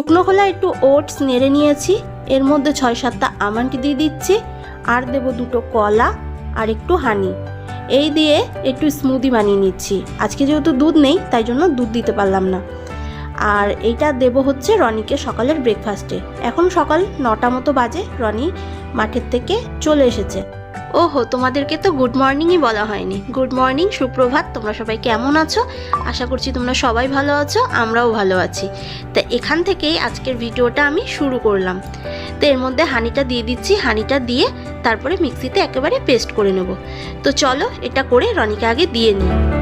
শুকনো খোলা একটু ওটস নেড়ে নিয়েছি। এর মধ্যে ছয় সাতটা আমন্ড দিয়ে দিচ্ছি। আর দেব দুটো কলা আর একটু হানি। এই দিয়ে একটু স্মুদি বানিয়ে নিচ্ছি। আজকে যেহেতু দুধ নেই, তাই জন্য দুধ দিতে পারলাম না। আর এইটা দেব হচ্ছে রনিকে সকালের ব্রেকফাস্টে এখন সকাল নটা মতো বাজে, রনি মাঠের থেকে চলে এসেছে। ওহো, তোমাদেরকে তো গুড মর্নিংই বলা হয়নি। গুড মর্নিং সুপ্রভাত, তোমরা সবাই কেমন আছো? আশা করছি তোমরা সবাই ভালো আছো, আমরাও ভালো আছি। তা এখান থেকেই আজকের ভিডিওটা আমি শুরু করলাম। তো এর মধ্যে হানিটা দিয়ে দিচ্ছি হানিটা দিয়ে তারপরে মিক্সিতে একেবারে পেস্ট করে নেব। তো চলো, এটা করে রনিকে আগে দিয়ে নিই।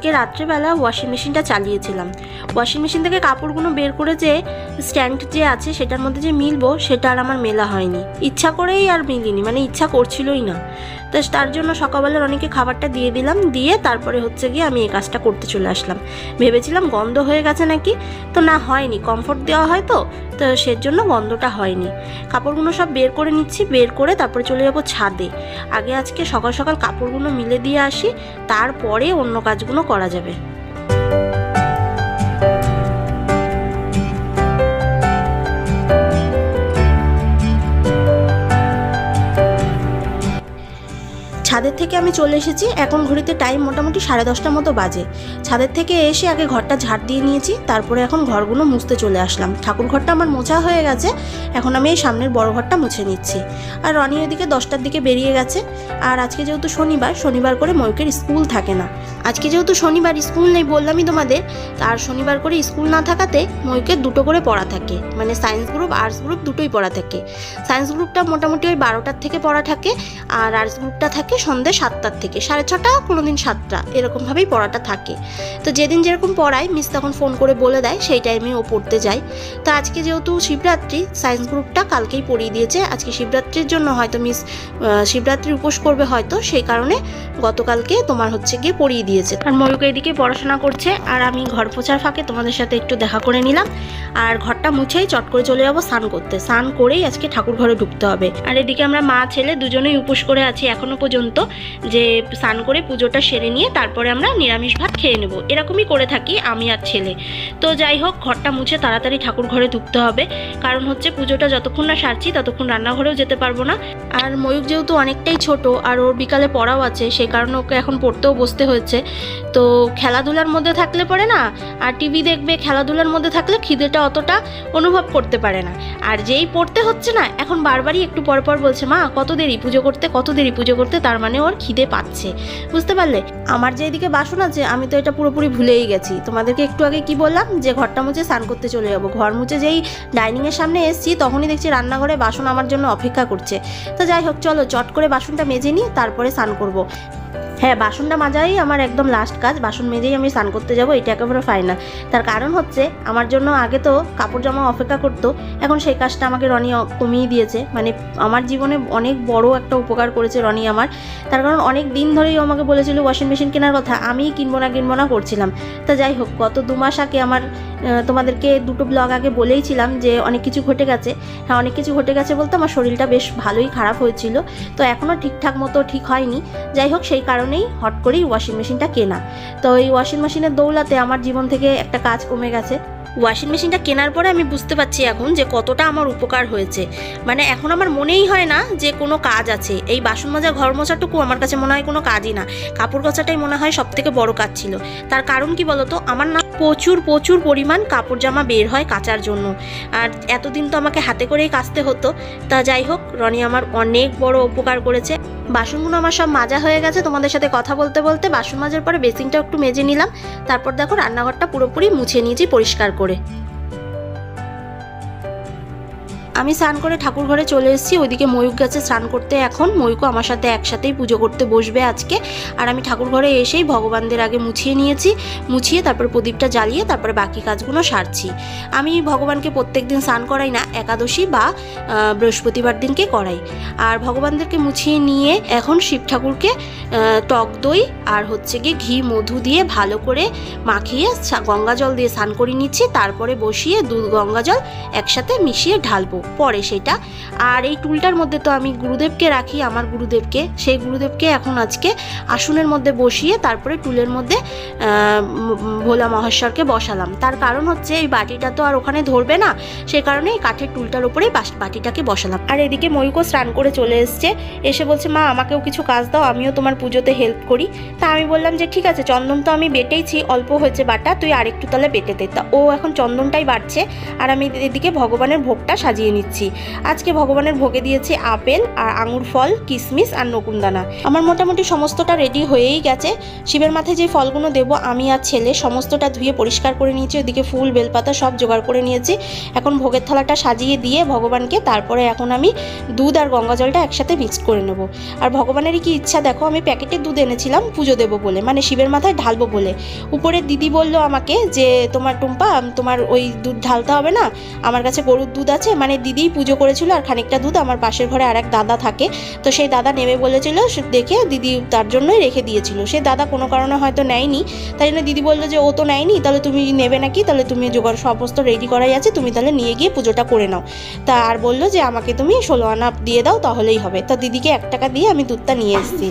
কালকে রাত্রেবেলা ওয়াশিং মেশিনটা চালিয়েছিলাম। ওয়াশিং মেশিন থেকে কাপড়গুলো বের করে যে স্ট্যান্ড যে আছে সেটার মধ্যে যে মিলবো সেটা আর আমার মেলা হয়নি। ইচ্ছা করেই আর মিলিনি মানে ইচ্ছা করছিলই না। তো তার জন্য সকালবেলা অনেকে খাবারটা দিয়ে দিলাম, দিয়ে তারপরে হচ্ছে গিয়ে আমি এই কাজটা করতে চলে আসলাম। ভেবেছিলাম গন্ধ হয়ে গেছে নাকি? তো না, হয়নি। কমফোর্ট দেওয়া হয় তো তো সেজন্য গন্ধটা হয়নি। কাপড়গুলো সব বের করে নিচ্ছি, বের করে তারপরে চলে যাব ছাদে। আগে আজকে সকাল সকাল কাপড়গুলো মিলে দিয়ে আসি, তারপরে অন্য কাজগুলো করা যাবে। ছাদের থেকে আমি চলে এসেছি। এখন ঘড়িতে টাইম মোটামুটি সাড়ে দশটার মতো বাজে। ছাদের থেকে এসে আগে ঘরটা ঝাড় দিয়ে নিয়েছি, তারপরে এখন ঘরগুলো মুছতে চলে আসলাম। ঠাকুর ঘরটা আমার মোছা হয়ে গেছে, এখন আমি এই সামনের বড় ঘরটা মুছে নিচ্ছি। আর রনি ওদিকে দশটার দিকে বেরিয়ে গেছে। আর আজকে যেহেতু শনিবার শনিবার করে ময়ূকের স্কুল থাকে না। আজকে যেহেতু শনিবার স্কুল নেই বললামই তোমাদের আর শনিবার করে স্কুল না থাকাতে ময়ূকের দুটো করে পড়া থাকে। মানে সায়েন্স গ্রুপ আর্টস গ্রুপ দুটোই পড়া থাকে। সায়েন্স গ্রুপটা মোটামুটি ওই বারোটার থেকে পড়া থাকে আর আর্টস গ্রুপটা থাকে সন্ধ্যে সাতটার থেকে। সাড়ে ছটা কোনো দিন সাতটা এরকমভাবেই পড়াটা থাকে। তো যেদিন যেরকম পড়ায় মিস তখন ফোন করে বলে দেয় সেই টাইমে ও পড়তে যায়। তো আজকে যেহেতু শিবরাত্রি সায়েন্স গ্রুপটা কালকেই পড়িয়ে দিয়েছে। আজকে শিবরাত্রির জন্য হয়তো মিস আহ, শিবরাত্রির উপোস করবে হয়তো সেই কারণে গতকালকে তোমার হচ্ছে গিয়ে পড়িয়ে দিয়েছে। আর ময়ূক এদিকে পড়াশোনা করছে, আর আমি ঘর পোছার ফাঁকে তোমাদের সাথে একটু দেখা করে নিলাম। আর ঘরটা মুছেই চট করে চলে যাব স্নান করতে। স্নান করেই আজকে ঠাকুর ঘরে ঢুকতে হবে। আর এদিকে আমরা মা, ছেলে দুজনেই উপোস করে আছি এখনও পর্যন্ত, যে স্নান করে পুজোটা সেরে নিয়ে তারপরে আমরা নিরামিষ ভাত খেয়ে নেব। এরকমই করে থাকি আমি আর ছেলে। তো যাই হোক, ঘরটা মুছে তাড়াতাড়ি ঠাকুর ঘরে ঢুকতে হবে। কারণ হচ্ছে পুজোটা যতক্ষণ না সারছি ততক্ষণ রান্নাঘরেও যেতে পারব না। আর ময়ূক যেহেতু অনেকটাই ছোট, আর ওর বিকালে পড়াও আছে সেই কারণে ওকে এখন পড়তেও বসতে হয়েছে। তো খেলাধুলার মধ্যে থাকলে পরে না, আর টিভি দেখবে খেলাধুলার মধ্যে থাকলে খিদেটা অতটা অনুভব করতে পারে না। আর যেই পড়তে হচ্ছে না, এখন বারবারই একটু পর পর বলছে, মা, কত দেরি পুজো করতে, কত দেরি পুজো করতে? তার মানে ওর খিদে পাচ্ছে। বুঝতে পারলে? আমার যে এদিকে বাসন আছে, আমি তো এটা পুরোপুরি ভুলেই গেছি। তোমাদেরকে একটু আগে কি বললাম? যে ঘরটা মুছে স্নান করতে চলে যাব। ঘর মুছে যেই ডাইনিংয়ের সামনে এসেছি, তখনই দেখছি রান্নাঘরে বাসন আমার জন্য অপেক্ষা করছে। তো যাই হোক, চলো চট করে বাসনটা মেজে নিই, তারপরে স্নান করব। হ্যাঁ বাসনটা মাজাই আমার একদম লাস্ট কাজ। বাসন মেজেই আমি স্নান করতে যাব, এটা একেবারে ফাইনাল তার কারণ হচ্ছে, আমার জন্য আগে তো কাপড় জামা অপেক্ষা করতো, এখন সেই কাজটা আমাকে রনি কমিয়ে দিয়েছে। মানে আমার জীবনে অনেক বড় একটা উপকার করেছে রনি আমার। তার কারণ অনেক দিন ধরেই আমাকে বলেছিল ওয়াশিং মেশিন কেনার কথা, আমি কিনবো না কিনবো না করছিলাম। তা যাই হোক, গত দু মাস আগে আমার তোমাদেরকে দুটো ব্লগ আগে বলেইছিলাম যে অনেক কিছু ঘটে গেছে। হ্যাঁ অনেক কিছু ঘটে গেছে বলতে আমার শরীরটা বেশ ভালোই খারাপ হয়েছিল। তো এখনও ঠিকঠাক মতো ঠিক হয়নি। যাই হোক, সেই কারণেই হট করেই ওয়াশিং মেশিনটা কেনা। তো এই ওয়াশিং মেশিনের দৌলাতে আমার জীবন থেকে একটা কাজ কমে গেছে। ওয়াশিং মেশিনটা কেনার পরে আমি বুঝতে পারছি এখন যে কতটা আমার উপকার হয়েছে। মানে এখন আমার মনেই হয় না যে কোনো কাজ আছে। এই বাসন মাজা, ঘর মোছাটুকু আমার কাছে মনে হয় কোনো কাজই না। কাপড় কাচাটাই মনে হয় সব থেকে বড় কাজ ছিল। তার কারণ কি বলতো? আমার না প্রচুর প্রচুর পরিমাণ কাপড় জামা বের হয় কাচার জন্য। আর এতদিন তো আমাকে হাতে করেই কাচতে হতো। তা যাই হোক, রনি আমার অনেক বড় উপকার করেছে। বাসনগুলো আমার সব মাজা হয়ে গেছে, তোমাদের সাথে কথা বলতে বলতে বাসন মাজার পরে বেসিনটা একটু মেজে নিলাম। তারপর দেখো রান্নাঘরটা পুরোপুরি মুছে নিয়েছি পরিষ্কার করে। আমি স্নান করে ঠাকুর ঘরে চলে এসেছি, ওইদিকে ময়ূক গেছে স্নান করতে এখন। ময়ূকও আমার সাথে একসাথেই পুজো করতে বসবে আজকে। আর আমি ঠাকুর ঘরে এসেই ভগবানদের আগে মুছিয়ে নিয়েছি, মুছিয়ে তারপর প্রদীপটা জ্বালিয়ে তারপরে বাকি কাজগুলো সারছি। আমি ভগবানকে প্রত্যেক দিন স্নান করাই না, একাদশী বা বৃহস্পতিবার দিনকে করাই। আর ভগবানদেরকে মুছিয়ে নিয়ে এখন শিব ঠাকুরকে টক দই আর হচ্ছে গিয়ে ঘি, মধু দিয়ে ভালো করে মাখিয়ে গঙ্গা জল দিয়ে স্নান করে নিচ্ছি। তারপরে বসিয়ে দুধ, গঙ্গা জল একসাথে মিশিয়ে ঢালবো। পরে সেটা। আর এই টুলটার মধ্যে তো আমি গুরুদেবকে রাখি, আমার গুরুদেবকে। সেই গুরুদেবকে এখন আজকে আসনের মধ্যে বসিয়ে তারপরে টুলের মধ্যে ভোলা মহেশ্বরকে বসালাম। তার কারণ হচ্ছে এই বাটিটা তো আর ওখানে ধরবে না সেই কারণে এই কাঠের টুলটার উপরেই বাটিটাকে বসালাম। আর এদিকে ময়ূকও স্নান করে চলে এসছে, এসে বলছে, মা, আমাকেও কিছু কাজ দাও, আমিও তোমার পুজোতে হেল্প করি। তা আমি বললাম যে, ঠিক আছে, চন্দন তো আমি বেটেইছি, অল্প হয়েছে বাটা, তুই আরেকটু তাহলে বেটে দে। তা ও এখন চন্দনটাই বাড়ছে আর আমি এদিকে ভগবানের ভোগটা সাজিয়ে নিচ্ছি। আজকে ভগবানের ভোগে দিয়েছি আপেল আর আঙুর ফল কিশমিশ আর নকুনদানা আমার মোটামুটি সমস্তটা রেডি হয়েই গেছে। শিবের মাথায় যে ফলগুলো দেবো, আমি আর ছেলে সমস্তটা ধুয়ে পরিষ্কার করে নিয়েছি। ওদিকে ফুল, বেলপাতা সব জোগাড় করে নিয়েছি। এখন ভোগের থালাটা সাজিয়ে দিয়ে ভগবানকে তারপরে এখন আমি দুধ আর গঙ্গা জলটা একসাথে মিক্স করে নেব। আর ভগবানেরই কি ইচ্ছা দেখো, আমি প্যাকেটের দুধ এনেছিলাম পুজো দেবো বলে মানে শিবের মাথায় ঢালবো বলে। উপরের দিদি বলল আমাকে যে, তোমার টুম্পা, তোমার ওই দুধ ঢালতে হবে না? আমার কাছে গরুর দুধ আছে মানে দিদিই পুজো করেছিল আর খানিকটা দুধ। আমার পাশের ঘরে আর এক দাদা থাকে। তো সেই দাদা নেবে বলেছিল দেখে দিদি তার জন্যই রেখে দিয়েছিল। সে দাদা কোনো কারণে হয়তো নেয়নি। তাই জন্য দিদি বলল যে, ও তো নেয়নি, তাহলে তুমি নেবে নাকি? তাহলে তুমি জোগাড় সমস্ত রেডি করাই আছে, তুমি তাহলে নিয়ে গিয়ে পুজোটা করে নাও। তা আর বলল যে, আমাকে তুমি ষোলো আনা দিয়ে দাও, তাহলেই হবে। তা দিদিকে এক টাকা দিয়ে আমি দুধটা নিয়ে এসেছি।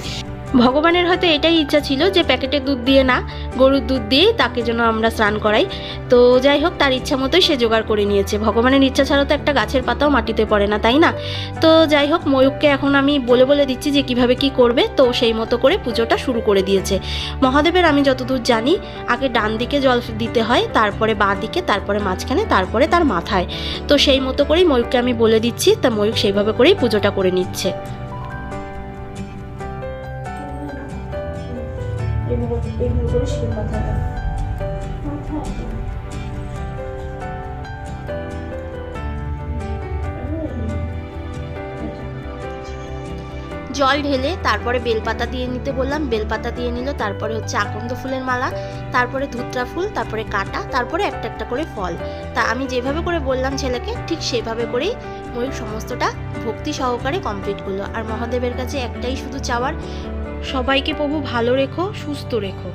ভগবানের হয়তো এটাই ইচ্ছা ছিল যে প্যাকেটের দুধ দিয়ে না, গরুর দুধ দিয়েই তাকে যেন আমরা স্নান করাই। তো যাই হোক, তার ইচ্ছা মতোই সে জোগাড় করে নিয়েছে। ভগবানের ইচ্ছা ছাড়া তো একটা গাছের পাতাও মাটিতে পড়ে না, তাই না? তো যাই হোক ময়ূককে এখন আমি বলে বলে দিচ্ছি যে কীভাবে কি করবে। তো সেই মতো করে পুজোটা শুরু করে দিয়েছে। মহাদেবের আমি যতদূর জানি, আগে ডান দিকে জল দিতে হয়, তারপরে বাঁ দিকে, তারপরে মাঝখানে, তারপরে তার মাথায়। তো সেই মতো করেই ময়ূককে আমি বলে দিচ্ছি। তা ময়ূক সেইভাবে করেই পুজোটা করে নিচ্ছে। জল ঢেলে তারপরে বেলপাতা দিয়ে নিতে বললাম, বেলপাতা দিয়ে নিল, তারপরে হচ্ছে আকন্দ ফুলের মালা, তারপরে ধুত্রা ফুল, তারপরে কাটা, তারপরে একটা একটা করে ফল। তা আমি যেভাবে করে বললাম ছেলেকে, ঠিক সেভাবে করেই ময়ূর সমস্তটা ভক্তি সহকারে কমপ্লিট করল। আর মহাদেবের কাছে একটাই শুধু চাওয়ার সবাইকে প্রভু ভালো রেখো সুস্থ রেখো।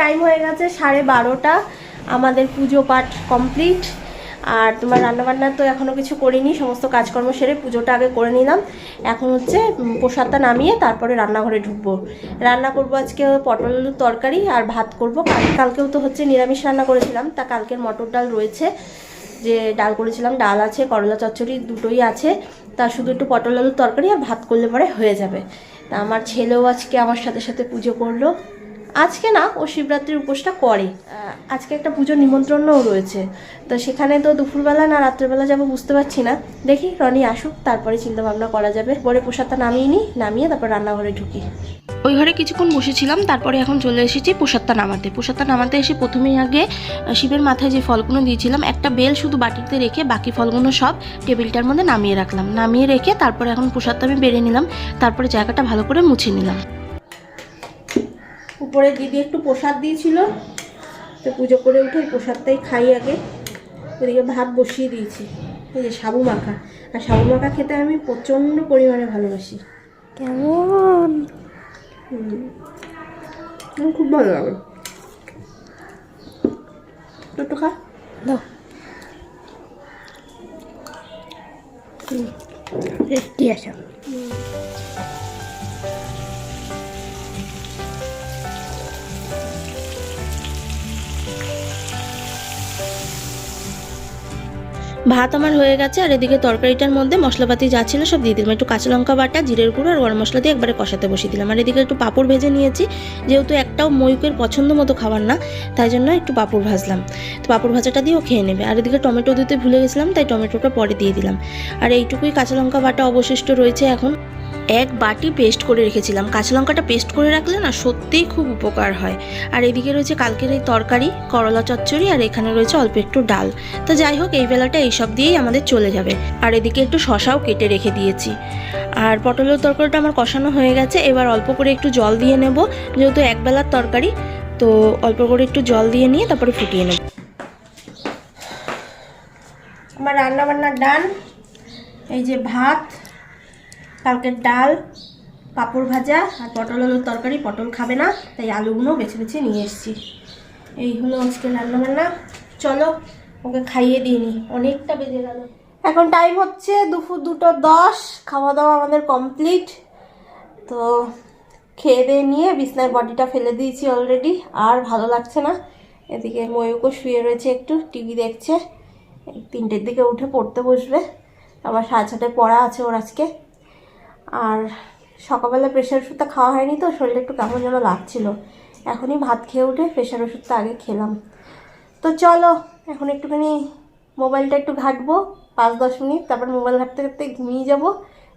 টাইম হয়ে গেছে, সাড়ে বারোটা। আমাদের পুজো পাঠ কমপ্লিট আর তোমার রান্নাবান্না তো এখনও কিছু করিনি, সমস্ত কাজকর্ম সেরে পুজোটা আগে করে নিলাম। এখন হচ্ছে প্রসাদটা নামিয়ে তারপরে রান্নাঘরে ঢুকবো। রান্না করব আজকে পটল তরকারি আর ভাত করব। কাল কালকেও তো হচ্ছে নিরামিষ রান্না করেছিলাম। তা কালকের মটর ডাল রয়েছে, যে ডাল করেছিলাম। ডাল আছে, করলা চচ্চড়ি দুটোই আছে। তা শুধু একটু পটল আলুর তরকারি আর ভাত করলে পরে হয়ে যাবে। তা আমার ছেলেও আজকে আমার সাথে সাথে পুজো করল। আজকে না, ও শিবরাত্রির উপোসটা করে। আজকে একটা পুজোর নিমন্ত্রণও রয়েছে। তো সেখানে তো দুপুরবেলা না, রাত্রেবেলা যাব বুঝতে পারছি না। দেখি, রনি আসুক, তারপরে চিন্তা ভাবনা করা যাবে। পরে প্রসাদটা নামিয়ে নিই, নামিয়ে তারপর রান্নাঘরে ঢুকি। ওই ঘরে কিছুক্ষণ বসেছিলাম, তারপরে এখন চলে এসেছি প্রসাদটা নামাতে। প্রসাদটা নামাতে এসে প্রথমেই আগে শিবের মাথায় যে ফলগুলো দিয়েছিলাম, একটা বেল শুধু বাটিতে রেখে বাকি ফলগুলো সব টেবিলটার মধ্যে নামিয়ে রাখলাম। নামিয়ে রেখে তারপরে এখন প্রসাদটা আমি বেড়ে নিলাম, তারপরে জায়গাটা ভালো করে মুছে নিলাম। উপরে দিদি একটু প্রসাদ দিয়েছিল। তো পুজো করে উঠে ওই প্রসাদটাই খাই আগে। ওদিকে ভাত বসিয়ে দিয়েছি। এই যে সাবু মাখা। আর সাবু মাখা খেতে আমি প্রচণ্ড পরিমাণে ভালোবাসি। কেমন? খুব ভালো লাগে। একটু খা। দাও। টেস্টি আছে ভাত আমার হয়ে গেছে, আর এদিকে তরকারিটার মধ্যে মশলাপাতি যা ছিল সব দিয়ে দিলাম। একটু কাঁচা লঙ্কা বাটা, জিরের গুঁড়ো আর গরম মশলা দিয়ে একবারে কষাতে বসিয়ে দিলাম। আর এদিকে একটু পাঁপড় ভেজে নিয়েছি, যেহেতু একটাও ময়ূকের পছন্দ মতো খাবার না, তাই জন্য একটু পাঁপড় ভাজলাম। তো পাঁপড় ভাজাটা দিয়েও খেয়ে নেবে। আর এদিকে টমেটো দিতে ভুলে গেছিলাম, তাই টমেটোটা পরে দিয়ে দিলাম। আর এইটুকুই কাঁচা লঙ্কা বাটা অবশিষ্ট রয়েছে এখন। এক বাটি পেস্ট করে রেখেছিলাম। কাঁচা লঙ্কাটা পেস্ট করে রাখলে না সত্যিই খুব উপকার হয়। আর এদিকে রয়েছে কালকের এই তরকারি, করলা চচ্চড়ি, আর এখানে রয়েছে অল্প একটু ডাল। তো যাই হোক, এই বেলাটা এইসব দিয়েই আমাদের চলে যাবে। আর এদিকে একটু শশাও কেটে রেখে দিয়েছি। আর পটলের তরকারিটা আমার কষানো হয়ে গেছে। এবার অল্প করে একটু জল দিয়ে নেব। যেহেতু এক বেলার তরকারি, তো অল্প করে একটু জল দিয়ে নিয়ে তারপরে ফুটিয়ে নেব। আমার রান্না বান্নার ডান। এই যে ভাত, কালকের ডাল, পাঁপড় ভাজা, আর পটল আলুর তরকারি, পটল খাবে না, তাই আলুগুলো বেছে বেছে নিয়ে এসেছি। এই হলো আজকে রান্নাবান্না। চলো ওকে খাইয়ে দিইনি। অনেকটা বেজে গেল। এখন টাইম হচ্ছে দুপুর দুটো দশ খাওয়া দাওয়া আমাদের কমপ্লিট তো খেয়ে দিয়ে নিয়ে বিছনায় বডিটা ফেলে দিয়েছি অলরেডি আর ভালো লাগছে না। এদিকে ময়ূকও শুয়ে রয়েছে একটু টিভি দেখছে। তিনটের দিকে উঠে পড়তে বসবে। আবার সাড়ে ছটায় পড়া আছে ওর আজকে। আর সকালবেলা প্রেশার ওষুধটা খাওয়া হয়নি তো, শরীরটা একটু কেমন যেন লাগছিল। এখনই ভাত খেয়ে উঠে প্রেশার ওষুধটা আগে খেলাম। তো চলো এখন একটুখানি মোবাইলটা একটু ঘাঁটবো পাঁচ দশ মিনিট তারপর মোবাইল ঘাঁটতে ঘাঁটতে ঘুমিয়ে যাব।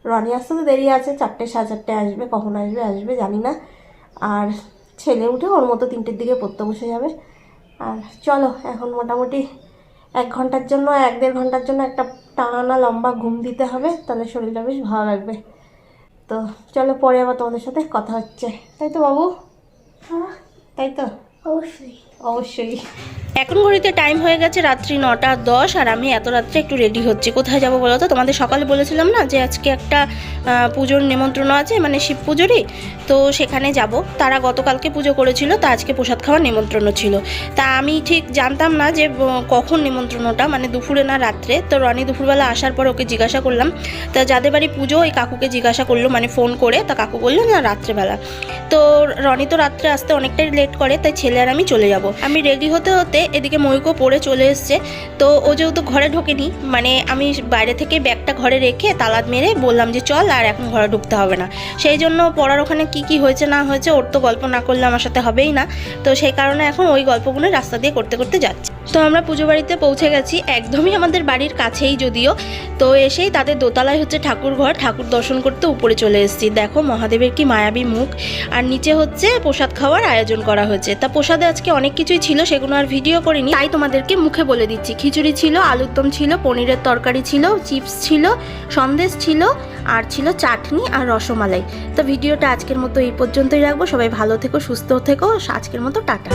রনি আসতে তো দেরি আছে চারটে সাড়ে চারটে আসবে কখন আসবে আসবে জানি না। আর ছেলে উঠে ওর মতো তিনটের দিকে পড়তে বসে যাবে। আর চলো এখন মোটামুটি এক ঘণ্টার জন্য এক দেড় ঘণ্টার জন্য একটা টানা লম্বা ঘুম দিতে হবে তাহলে শরীরটা বেশ ভালো লাগবে। তো চলো পরে আবার তোমাদের সাথে কথা হচ্ছে। তাই তো বাবু? তাই তো? অবশ্যই। অবশ্যই। এখন ঘড়িতে টাইম হয়ে গেছে রাত্রি নটা দশ, আর আমি এত রাত্রে একটু রেডি হচ্ছি। কোথায় যাব বলো তো? তোমাদের সকালে বলেছিলাম না যে আজকে একটা পুজোর নিমন্ত্রণ আছে মানে শিব পুজোরই। তো সেখানে যাব। তারা গতকালকে পুজো করেছিল, তা আজকে প্রসাদ খাওয়ার নিমন্ত্রণ ছিল। তা আমি ঠিক জানতাম না যে কখন নিমন্ত্রণটা মানে দুপুরে না রাত্রে। তো রনি দুপুরবেলা আসার পর ওকে জিজ্ঞাসা করলাম। তা যাদের বাড়ি পুজো, ওই কাকুকে জিজ্ঞাসা করল মানে ফোন করে। তা কাকু বলল না, রাত্রেবেলা। তো রনি তো রাত্রে আসতে অনেকটাই লেট করে, তাই ছেলে আর আমি চলে যাব। আমি রেডি হতে হতে এদিকে ময়ূকও পরে চলে এসছে। তো ও যেহেতু ঘরে ঢোকেনি মানে আমি বাইরে থেকে ব্যাগটা ঘরে রেখে তালাদ মেরে বললাম যে চল আর এখন ঘরে ঢুকতে হবে না। সেই জন্য পড়ার ওখানে কি কি হয়েছে না হয়েছে, ওর তো গল্প না করলে আমার সাথে হবেই না। তো সেই কারণে এখন ওই গল্পগুলো রাস্তা দিয়ে করতে করতে যাচ্ছি। তো আমরা পুজো বাড়িতে পৌঁছে গেছি। একদমই আমাদের বাড়ির কাছেই যদিও। তো এসেই তাদের দোতলায় হচ্ছে ঠাকুর ঘর। ঠাকুর দর্শন করতে উপরে চলে এসেছি। দেখো, মহাদেবের কি মায়াবী মুখ। আর নিচে হচ্ছে প্রসাদ খাওয়ার আয়োজন করা হয়েছে। তা প্রসাদে আজকে অনেক কিছুই ছিল, সেগুলো আর ভিডিও করিনি। তাই তোমাদেরকে মুখে বলে দিচ্ছি। খিচুড়ি ছিল, আলুর দম ছিল, পনিরের তরকারি ছিল, চিপস ছিল, সন্দেশ ছিল, আর ছিল চাটনি আর রসমালাই। তো ভিডিওটা আজকের মতো এই পর্যন্তই রাখব। সবাই ভালো থেকো, সুস্থ থেকো। আজকের মতো টাটা।